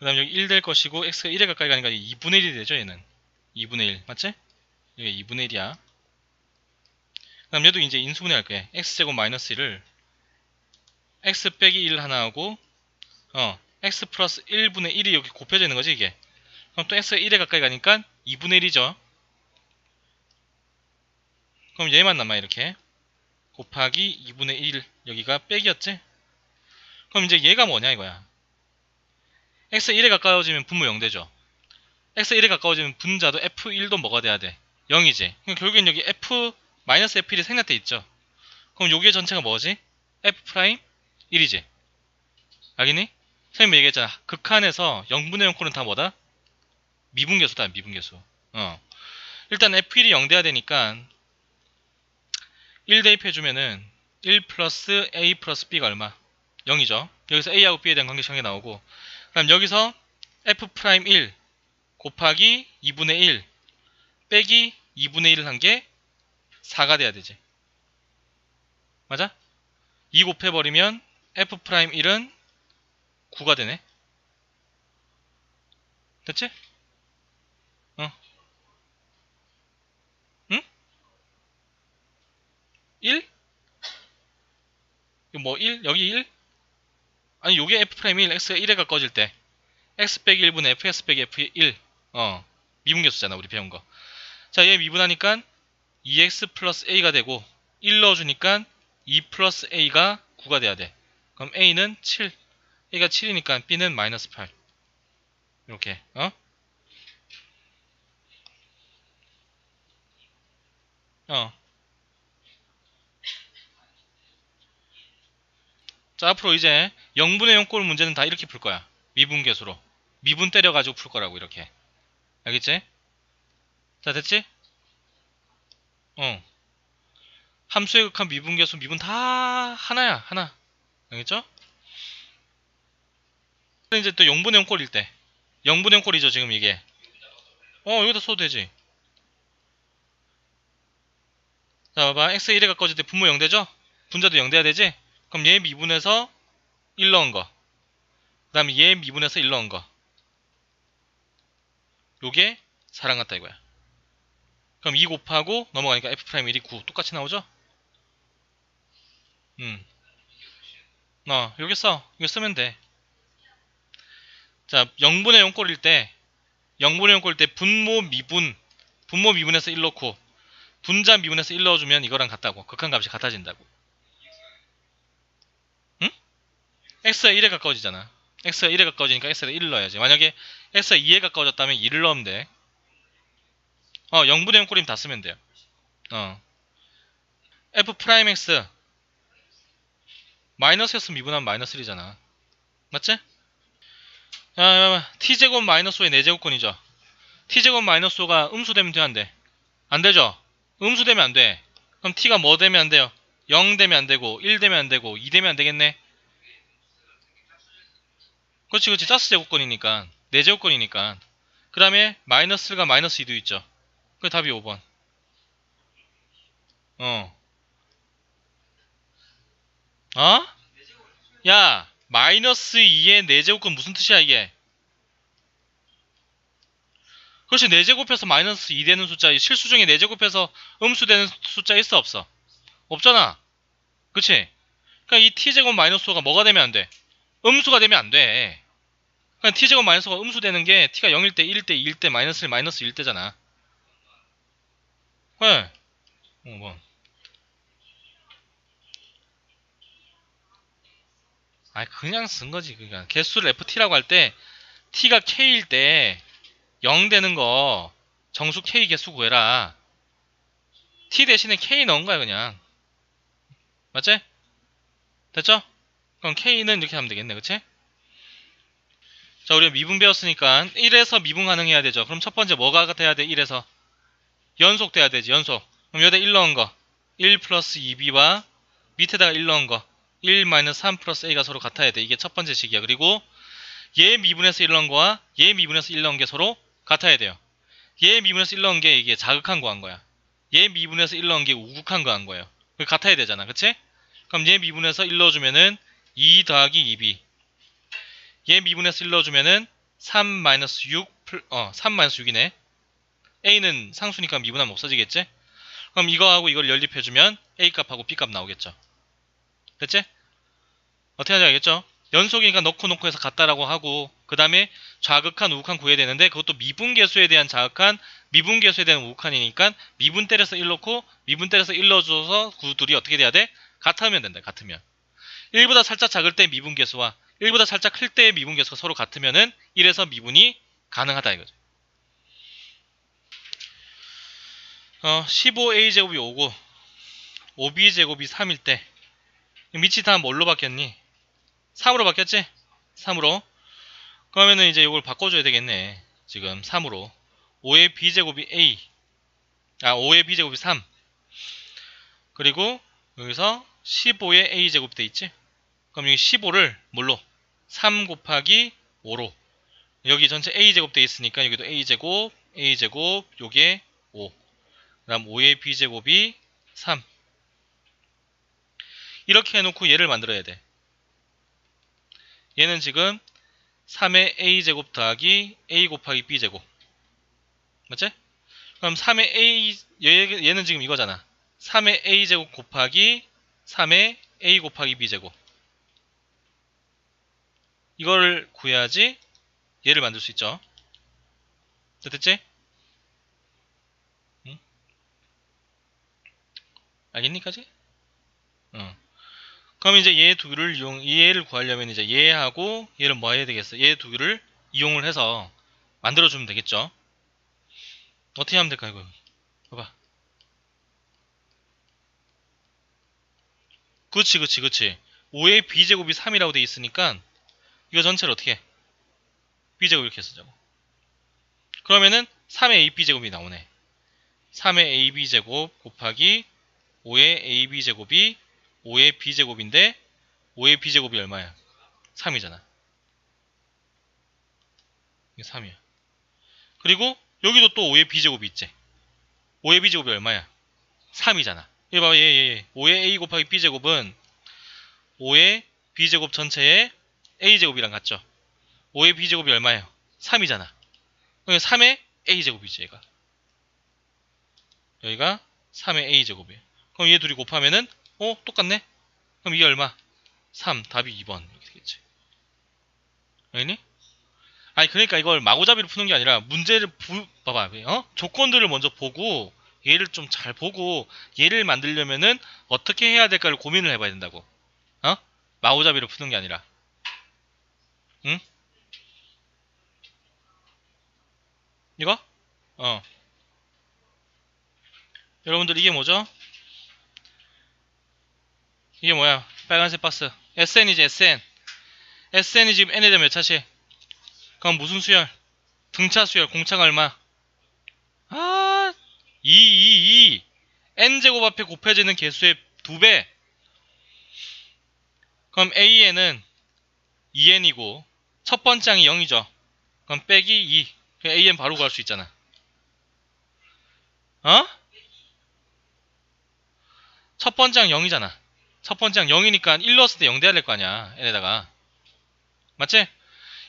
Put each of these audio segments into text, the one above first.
그 다음 여기 1 될 것이고 x가 1에 가까이 가니까 2분의 1이 되죠 얘는. 2분의 1 맞지? 여기 2분의 1이야. 그 다음 얘도 이제 인수분해 할 거야. x제곱 마이너스 1을 x 빼기 1 하나 하고 어 x 플러스 1분의 1이 여기 곱해져 있는 거지 이게. 그럼 또 x가 1에 가까이 가니까 2분의 1이죠. 그럼 얘만 남아 이렇게. 곱하기 2분의 1 여기가 빼기였지? 그럼 이제 얘가 뭐냐 이거야 x 1에 가까워지면 분모 0 되죠. X 1에 가까워지면 분자도 f1도 뭐가 돼야 돼? 0이지. 그럼 결국엔 여기 f 마이너스 f1이 생략돼 있죠. 그럼 여기의 전체가 뭐지? F 프라임 1이지. 알겠니? 선생님이 얘기했잖아. 극한에서 0분의 0 꼴은 다 뭐다? 미분계수다 미분계수. 어. 일단 f1이 0 돼야 되니까 1 대입해주면은 1 플러스 a 플러스 b가 얼마? 0이죠. 여기서 a하고 b에 대한 관계식이 나오고 그럼 여기서 f 프라임 1 곱하기 2분의 1 빼기 2분의 1을 한 게 4가 돼야 되지. 맞아? 2 곱해버리면 f 프라임 1은 9가 되네. 됐지? 어. 응? 1? 이거 뭐 1? 여기 1? 아니 요게 f 프라임 1 x가 1에 가까워질 때. X 빼기 1분의 fx 빼기 f1 어 미분계수잖아 우리 배운 거 자 얘 미분하니까 2x 플러스 a가 되고 1 넣어주니까 2 플러스 a가 9가 돼야 돼. 그럼 a는 7 a가 7이니까 b는 마이너스 8 이렇게 어? 어. 자, 앞으로 이제 0분의 0꼴 문제는 다 이렇게 풀 거야. 미분계수로. 미분 때려가지고 풀 거라고, 이렇게. 알겠지? 자, 됐지? 어. 함수의 극한 미분계수, 미분 다 하나야, 하나. 알겠죠? 이제 또 0분의 0꼴일 때. 0분의 0꼴이죠, 지금 이게. 어, 여기다 써도 되지. 자, 봐봐. x 1에 가까워질 때 분모 0 되죠? 분자도 0 돼야 되지? 그럼 얘 미분해서 1 넣은 거. 그 다음에 얘 미분해서 1 넣은 거. 요게 4랑 같다 이거야. 그럼 2 곱하고 넘어가니까 f'1이 9. 똑같이 나오죠? 음. 어, 여기 써. 이거 쓰면 돼. 자, 0분의 0꼴일 때, 0분의 0꼴일 때 분모 미분, 분모 미분해서 1 넣고, 분자 미분해서 1 넣어주면 이거랑 같다고. 극한값이 같아진다고. X가 1에 가까워지잖아. x가 1에 가까워지니까 x를 1을 넣어야지. 만약에 x가 2에 가까워졌다면 2를 넣으면 돼. 어, 0분의 0꼴이면 다 쓰면 돼요. 어. f 프라임 x 마이너스였으면 미분하면 마이너스 1이잖아. 맞지? 자, t제곱 마이너스 5의 4제곱권이죠. t제곱 마이너스 5가 음수되면 돼, 안 돼? 안 되죠? 음수되면 안 돼. 그럼 t가 뭐 되면 안 돼요? 0 되면 안 되고, 1 되면 안 되고, 2 되면 안 되겠네? 그렇지 그렇지. 짜스 제곱권이니까. 4제곱권이니까. 그 다음에 마이너스 1과 마이너스 2도 있죠. 그 답이 5번. 어. 어? 야 마이너스 2의 4제곱권 무슨 뜻이야 이게? 그렇지 4제곱해서 마이너스 2 되는 숫자 실수 중에 4제곱해서 음수 되는 숫자 있어 없어? 없잖아. 그치 그러니까 이 t제곱 마이너스 5가 뭐가 되면 안돼 음수가 되면 안 돼. 그냥 t제곱 마이너스가 음수되는 게 t가 0일 때, 1일 때, 2일 때, 마이너스 1, 마이너스 1일 때잖아. 왜? 어, 뭐. 아 그냥 쓴 거지. 그니까 개수를 ft라고 할 때 t가 k일 때 0 되는 거 정수 k 개수 구해라. t 대신에 k 넣은 거야 그냥. 맞지? 됐죠? 그럼 K는 이렇게 하면 되겠네, 그치? 자, 우리가 미분 배웠으니까 1에서 미분 가능해야 되죠. 그럼 첫 번째 뭐가 돼야 돼? 1에서 연속 돼야 되지, 연속. 그럼 여기다 1 넣은 거. 1 플러스 2b와 밑에다가 1 넣은 거. 1 마이너스 3 플러스 a가 서로 같아야 돼. 이게 첫 번째 식이야. 그리고 얘 미분해서 1 넣은 거와 얘 미분해서 1 넣은 게 서로 같아야 돼요. 얘 미분해서 1 넣은 게 이게 자극한 거 한 거야. 얘 미분해서 1 넣은 게 우극한 거 한 거예요. 같아야 되잖아. 그치? 그럼 얘 미분해서 1 넣어주면은 2 더하기 2b 얘 미분해서 1 넣어주면은 3 마이너스 6 플, 어, 3 마이너스 6이네. a는 상수니까 미분하면 없어지겠지? 그럼 이거하고 이걸 연립해주면 a 값하고 b 값 나오겠죠. 됐지? 어떻게 하는지 알겠죠? 연속이니까 넣고 넣고 해서 같다라고 하고 그 다음에 좌극한 우극한 구해야 되는데 그것도 미분계수에 대한 좌극한 미분계수에 대한 우극한이니까 미분 때려서 1 넣고 미분 때려서 1 넣어줘서 그 둘이 어떻게 돼야 돼? 같으면 된다. 같으면 1보다 살짝 작을 때 미분 계수와 1보다 살짝 클때 미분 계수가 서로 같으면은 1에서 미분이 가능하다 이거죠. 어, 15a제곱이 5고 5b제곱이 3일 때 밑이 다 뭘로 바뀌었니? 3으로 바뀌었지? 3으로 그러면은 이제 이걸 바꿔줘야 되겠네 지금 3으로 5의 b제곱이 a 아 5의 b제곱이 3 그리고 여기서 15의 a제곱 돼 있지? 그럼 여기 15를 뭘로? 3 곱하기 5로. 여기 전체 a제곱 돼 있으니까 여기도 a제곱 a제곱 요게 5 그다음 5의 b제곱이 3 이렇게 해놓고 얘를 만들어야 돼. 얘는 지금 3의 a제곱 더하기 a 곱하기 b제곱. 맞지? 그럼 3의 a 얘, 얘는 지금 이거잖아. 3의 a제곱 곱하기 3의 a 곱하기 b제곱 이걸 구해야지 얘를 만들 수 있죠 됐지? 응? 알겠니까지? 응. 그럼 이제 얘 두 개를 이용, 얘를 구하려면 이제 얘하고 얘를 뭐 해야 되겠어? 얘 두 개를 이용을 해서 만들어주면 되겠죠? 어떻게 하면 될까, 이거? 봐봐. 그치, 그치, 그치. 5의 b제곱이 3이라고 돼 있으니까 이거 전체를 어떻게 해? b제곱 이렇게 쓰자고. 그러면은 3의 ab제곱이 나오네. 3의 ab제곱 곱하기 5의 ab제곱이 5의 b제곱인데 5의 b제곱이 얼마야? 3이잖아. 이게 3이야. 그리고 여기도 또 5의 b제곱이 있지. 5의 b제곱이 얼마야? 3이잖아. 이거 봐봐. 얘, 얘, 얘. 5의 a 곱하기 b제곱은 5의 b제곱 전체의 a제곱이랑 같죠. 5의 b제곱이 얼마예요? 3이잖아. 3의 a제곱이지 얘가. 여기가 3의 a제곱이에요. 그럼 얘 둘이 곱하면은 어? 똑같네? 그럼 이게 얼마? 3. 답이 2번. 이렇게 되겠지. 알겠니? 아니, 그러니까 이걸 마구잡이로 푸는 게 아니라 문제를 부, 봐봐. 어? 조건들을 먼저 보고 얘를 좀 잘 보고 얘를 만들려면은 어떻게 해야 될까를 고민을 해봐야 된다고. 어? 마구잡이로 푸는 게 아니라. 응? 이거? 어. 여러분들 이게 뭐죠? 이게 뭐야? 빨간색 박스. SN이지, SN. SN이 지금 N에 대한 몇 차시? 그럼 무슨 수열? 등차 수열, 공차가 얼마? 아, 2, 2, 2. N제곱 앞에 곱해지는 개수의 2배. 그럼 AN은 2N이고, 첫 번째 항이 0이죠. 그럼 빼기 2. 그럼 AN 바로 구할 수 있잖아. 어? 첫 번째 항 0이잖아. 첫 번째 항 0이니까 1 넣었을 때 0 돼야 될 거 아니야. 얘네다가. 맞지?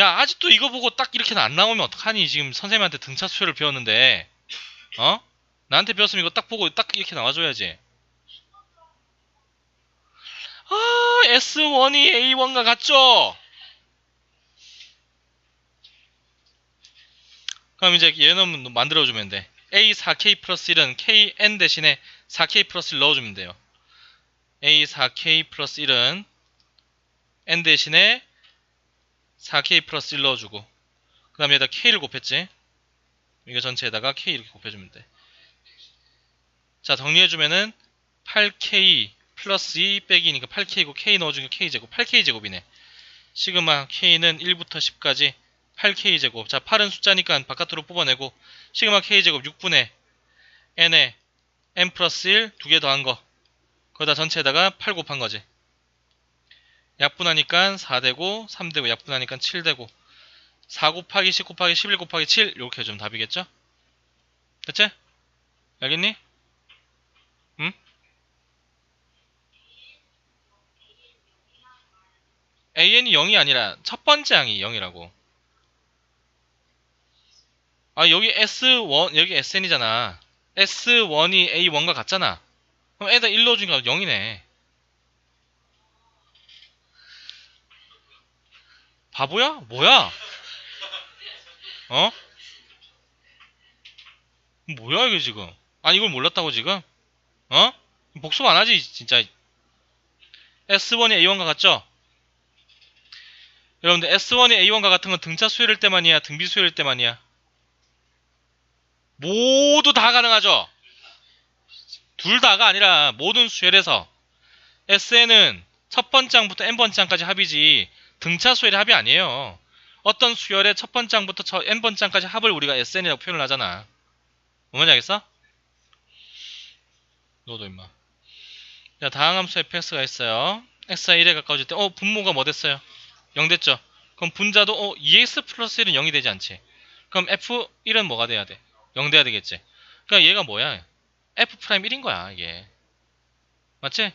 야, 아직도 이거 보고 딱 이렇게는 안 나오면 어떡하니? 지금 선생님한테 등차 수열을 배웠는데. 어? 나한테 배웠으면 이거 딱 보고 딱 이렇게 나와줘야지. 아, S1이 A1과 같죠? 그럼 이제 얘는 만들어주면 돼. A4K 플러스 1은 KN 대신에 4K 플러스 1 넣어주면 돼요. A4K 플러스 1은 N 대신에 4K 플러스 1 넣어주고 그 다음에 여기다 K를 곱했지 이거 전체에다가 K 이렇게 곱해주면 돼 자 정리해주면은 8K 플러스 2 빼기니까 8K고 K 넣어주니까 K제곱 8K제곱이네 시그마 K는 1부터 10까지 8K제곱 자 8은 숫자니까 바깥으로 뽑아내고 시그마 K제곱 6분의 N에 N 플러스 1 두 개 더한 거 거기다 전체에다가 8 곱한 거지. 약분하니까 4되고 3되고 약분하니까 7되고 4 곱하기 10 곱하기 11 곱하기 7 이렇게 해주면 답이겠죠? 됐지? 알겠니? 응? AN이 0이 아니라 첫 번째 항이 0이라고 아 여기 S1 여기 SN이잖아 S1이 A1과 같잖아 그럼 에다 1 넣어주니까 0이네 바보야? 뭐야? 어? 뭐야 이게 지금 아니 이걸 몰랐다고 지금? 어? 복습 안 하지 진짜 S1이 A1과 같죠? 여러분들 S1이 A1과 같은 건 등차 수열일 때만이야 등비 수열일 때만이야 모두 다 가능하죠? 둘 다가 아니라 모든 수열에서 SN은 첫 n번째 항까지 합이지 등차 수열이 합이 아니에요. 어떤 수열의 첫첫 n번째 항까지 합을 우리가 SN이라고 표현을 하잖아. 뭔지 알겠어? 너도 임마. 자 다항 함수 fx가 있어요. X가 1에 가까워질 때 어 분모가 뭐 됐어요? 0 됐죠? 그럼 분자도 어 2x 플러스 1은 0이 되지 않지. 그럼 f1은 뭐가 돼야 돼? 0 돼야 되겠지 그러니까 얘가 뭐야 f 프라임 1인 거야 이게 맞지?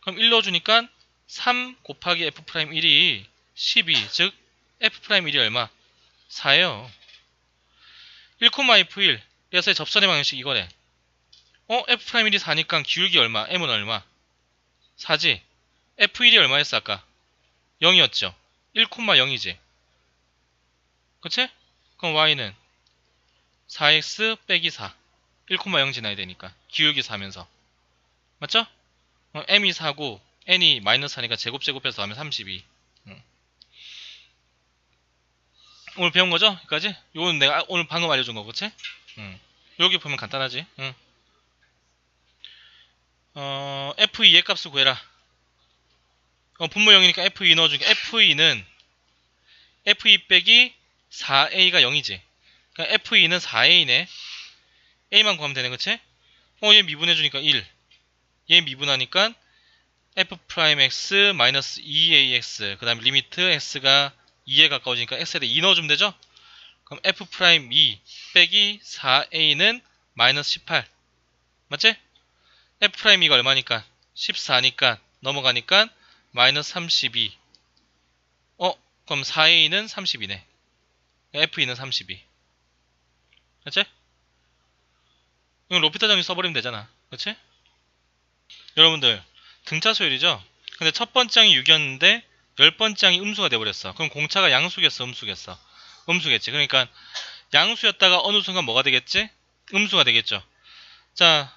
그럼 1 넣어주니까 3 곱하기 f 프라임 1이 12 즉 f 프라임 1이 얼마? 4예요 1,f1 그래서 접선의 방식 이거래 어? f 프라임 1이 4니까 기울기 얼마? m은 얼마? 4지 f1이 얼마였어 아까? 0이었죠 1,0이지 그치? 그럼 y는 4x 빼기 4 1,0 지나야 되니까 기울기 4면서 맞죠? 어, m이 4고 n이 마이너스 4니까 제곱 제곱해서 하면 32 응. 오늘 배운 거죠? 여기까지? 요건 내가 오늘 방금 알려준 거 그치? 응. 여기 보면 간단하지? 응. 어, f2의 값을 구해라 어, 분모 0이니까 f2 넣어주니까 f2는 f2 빼기 4a가 0이지 그러니까 f2는 4a네 a만 구하면 되네 그치? 어 얘 미분해주니까 1. 얘 미분하니까 f'(x) 마이너스 2ax 그 다음에 리미트 x가 2에 가까워지니까 x에 대해 2 넣어주면 되죠? 그럼 f'2 빼기 4a는 마이너스 18 맞지? f'2가 얼마니까? 14니까 넘어가니까 마이너스 32 어? 그럼 4a는 32네 f2는 32 맞지? 이건 로피타 정리 써버리면 되잖아. 그치? 여러분들, 등차 소율이죠? 근데 첫 번째 항이 6이었는데, 열 번째 항이 음수가 돼버렸어. 그럼 공차가 양수겠어, 음수겠어? 음수겠지. 그러니까, 양수였다가 어느 순간 뭐가 되겠지? 음수가 되겠죠. 자,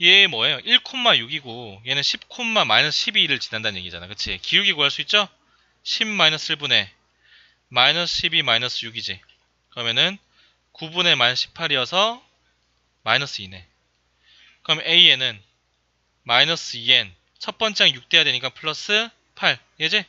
얘 뭐예요? 1,6이고, 얘는 10, 마이너스 12를 지난다는 얘기잖아. 그치? 기울기 구할 수 있죠? 10 마이너스 1분의 마이너스 12 마이너스 6이지. 그러면은 9분의 마이너스 18이어서 마이너스 2네. 그럼 a에는 마이너스 2n 첫 번째 항6 돼야 되니까 플러스 8 얘지?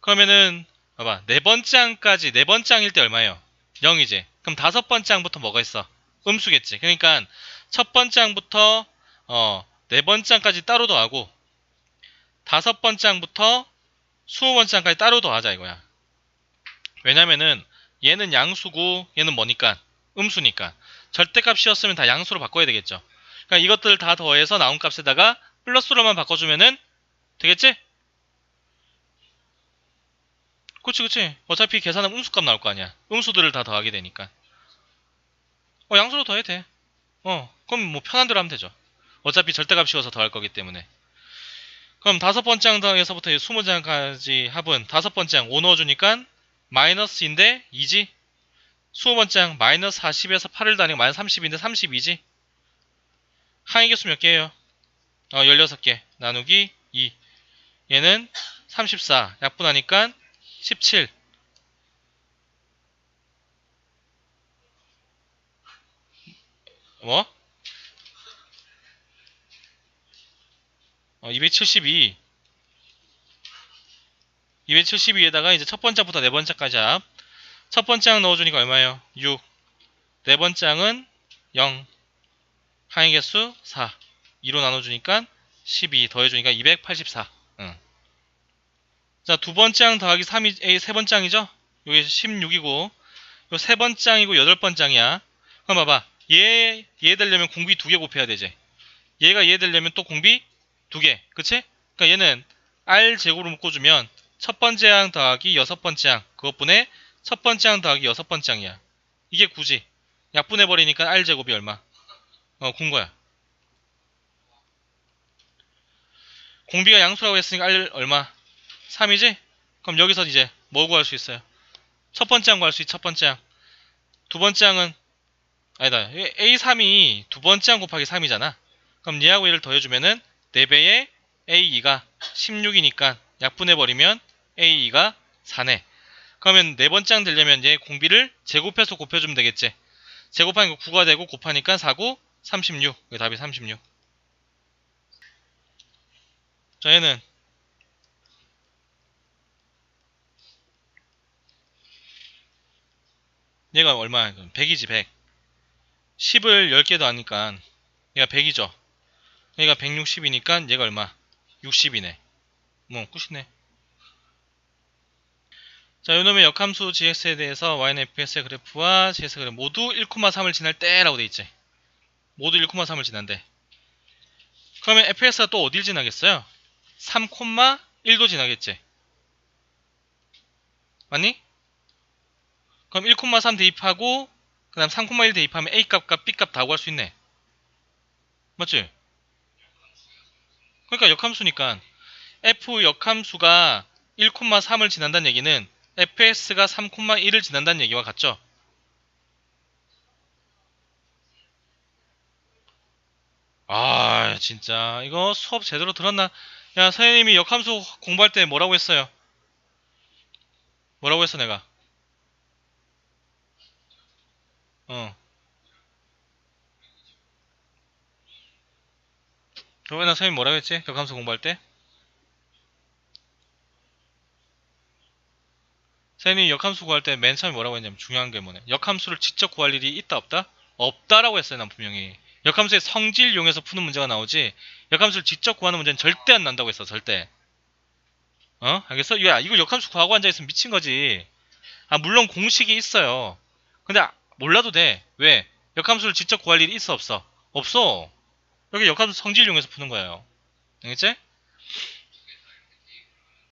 그러면은 봐봐 네 번째 항까지 네 번째 항일 때 얼마예요? 0이지. 그럼 다섯 번째 항부터 뭐가 있어? 음수겠지. 그러니까 첫 번째 항부터 어 네 번째 항까지 따로 더하고 다섯 번째 항부터 스무 번째 항까지 따로 더하자 이거야. 왜냐면은 얘는 양수고 얘는 뭐니까? 음수니까. 절대값이었으면 다 양수로 바꿔야 되겠죠. 그러니까 이것들 다 더해서 나온 값에다가 플러스로만 바꿔주면은 되겠지? 그치 그치. 어차피 계산은 음수값 나올 거 아니야. 음수들을 다 더하게 되니까. 어 양수로 더해도 돼어 그럼 뭐 편한 대로 하면 되죠. 어차피 절대값 씌워서 더할 거기 때문에. 그럼 다섯 번째 항에서부터 스무 장까지 합은 다섯 번째 항 5 넣어주니까 마이너스인데 2지? 스무 번째 항 마이너스 40에서 8을 더하니까 마이너스 30인데 32지? 항의 개수 몇 개예요? 어 16개. 나누기 2 얘는 34 약분하니까 17 뭐? 어, 272 272에다가 이제 첫 번째부터 네 번째까지 합. 첫 번째 항 넣어주니까 얼마예요? 6. 네 번째 항은 0. 항의 개수 4. 2로 나눠주니까 12. 더해주니까 284. 응. 자, 두 번째 항 더하기 3이, A 세 번째 항이죠? 요게 16이고, 요 세 번째 항이고 여덟 번째 항이야. 그럼 봐봐. 얘, 얘 되려면 공비 두 개 곱해야 되지. 얘가 얘 되려면 또 공비 두 개. 그치? 그러니까 얘는 R 제곱으로 묶어주면 첫 번째 항 더하기 여섯 번째 항. 그것분에 첫 번째 항 더하기 여섯 번째 항이야. 이게 9지. 약분해버리니까 R제곱이 얼마? 어, 9인 거야. 공비가 양수라고 했으니까 R 얼마? 3이지? 그럼 여기서 이제 뭐 구할 수 있어요? 첫 번째 항 구할 수 있지, 첫 번째 항. 두 번째 항은, 아니다. A3이 두 번째 항 곱하기 3이잖아. 그럼 얘하고 얘를 더해주면은 4배의 A2가 16이니까 약분해버리면 A2가 4네. 그러면 네 번째 항 되려면 얘 공비를 제곱해서 곱해주면 되겠지. 제곱하니까 9가 되고 곱하니까 4고 36. 이게 답이 36. 자, 얘는 얘가 얼마야? 100이지, 100. 10을 10개도 하니까 얘가 100이죠. 얘가 160이니까 얘가 얼마? 60이네. 뭐, 끝이네. 자, 요놈의 역함수 gx에 대해서 y는 fs의 그래프와 gx의 그래프 모두 1,3을 지날 때라고 돼 있지. 모두 1,3을 지난대. 그러면 fs가 또 어딜 지나겠어요? 3,1도 지나겠지. 맞니? 그럼 1,3 대입하고 그 다음 3,1 대입하면 a 값과 b 값 다 구할 수 있네. 맞지? 그러니까 역함수니까 f 역함수가 1,3을 지난다는 얘기는 fs가 3,1을 지난다는 얘기와 같죠? 아 진짜 이거 수업 제대로 들었나? 야 선생님이 역함수 공부할 때 뭐라고 했어요? 뭐라고 했어 내가? 어. 저번에 선생님 뭐라고 했지? 역함수 공부할 때? 선생님이 역함수 구할 때 맨 처음에 뭐라고 했냐면 중요한 게 뭐냐 역함수를 직접 구할 일이 있다 없다? 없다라고 했어요 난 분명히 역함수의 성질 이용해서 푸는 문제가 나오지 역함수를 직접 구하는 문제는 절대 안 난다고 했어 절대 어? 알겠어? 야 이거 역함수 구하고 앉아있으면 미친 거지 아 물론 공식이 있어요 근데 아, 몰라도 돼 왜? 역함수를 직접 구할 일이 있어 없어? 없어 여기 역함수 성질 이용해서 푸는 거예요 알겠지?